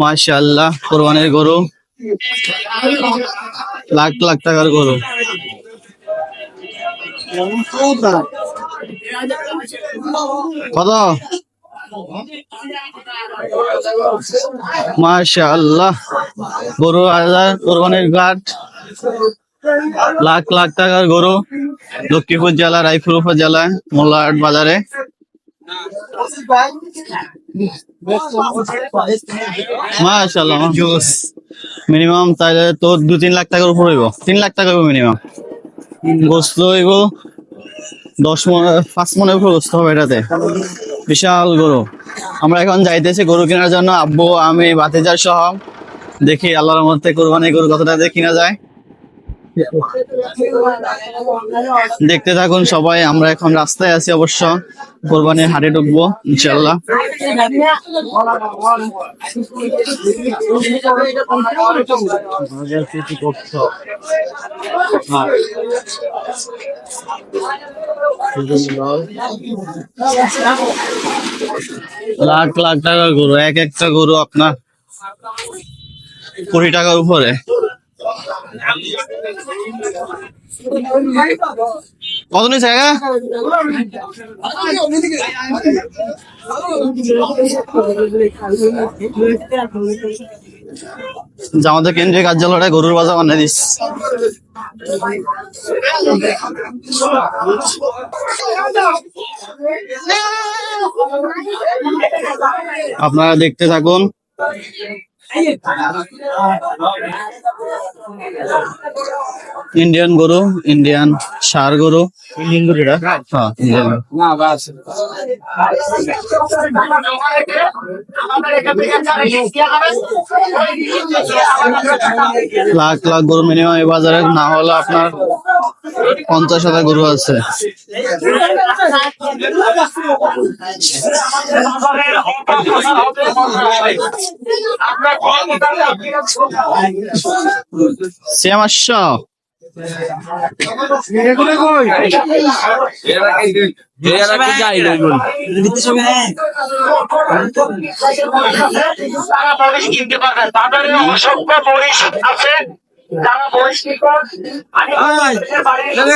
মাশাআল্লাহ, কোরবানির গরু। লাখ লাখ টাকার গরু। কত? মাশাআল্লাহ, গরু হাজার, কোরবানির ঘাট। লাখ লাখ টাকার গরু। লক্ষ্মীপুর জেলা, রায়পুর উপজেলা মোল্লাহাট বাজারে। মাশাআল্লাহ। মিনিমাম তাহলে তো দু তিন লাখ টাকার উপর হইব। তিন লাখ টাকা হইব মিনিমাম। গোস্ত হইব দশ মন, পাঁচ মনের উপর গোস্ত হবে এটাতে। বিশাল গরু। আমরা এখন যাইতেছি গরু কেনার জন্য। আব্বু, আমি বাতিজার সহ দেখি আল্লাহর মধ্যে কোরবানি গরু কত কিনা যায়। দেখতে থাকুন সবাই, আমরা এখন রাস্তায় আছি অবশ্য। কোরবানির হাটে ঢুকবো ইনশাল্লাহ লাখ লাখ টাকার গরু, এক একটা গরু আপনার কুড়ি টাকার উপরে। কত নিচ্ছে কাকা আমাদের কেন্দ্রীয় কার্যালয়টা গরুর বাজার বানিয়ে দিস আপনারা দেখতে থাকুন। ইন্ডিয়ান গরু ইন্ডিয়ান সার গরু ইন্ডিয়ান গরু এটা হ্যাঁ ইন্ডিয়ান লাখ লাখ গরু মিনিমাম এই বাজারে না হলে আপনার পঞ্চাশ হাজার গরু আছে। আছে। যারা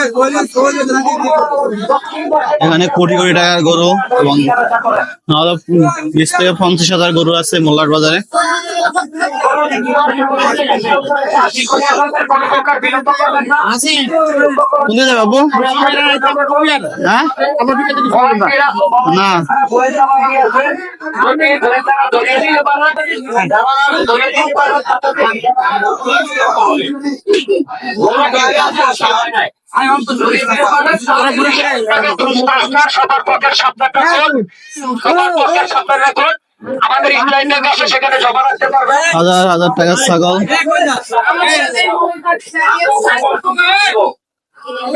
এখানে কোটি কোটি টাকার গরু এবং বিশ থেকে পঞ্চাশ হাজার গরু আছে মোল্লার বাজারে। বাবু হ্যাঁ? না। আমাদের কাছে সেখানে জমা রাখতে পারবে হাজার হাজার টাকার ছাগল।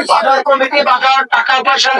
বাজার কমিটি বাজার, টাকা পয়সা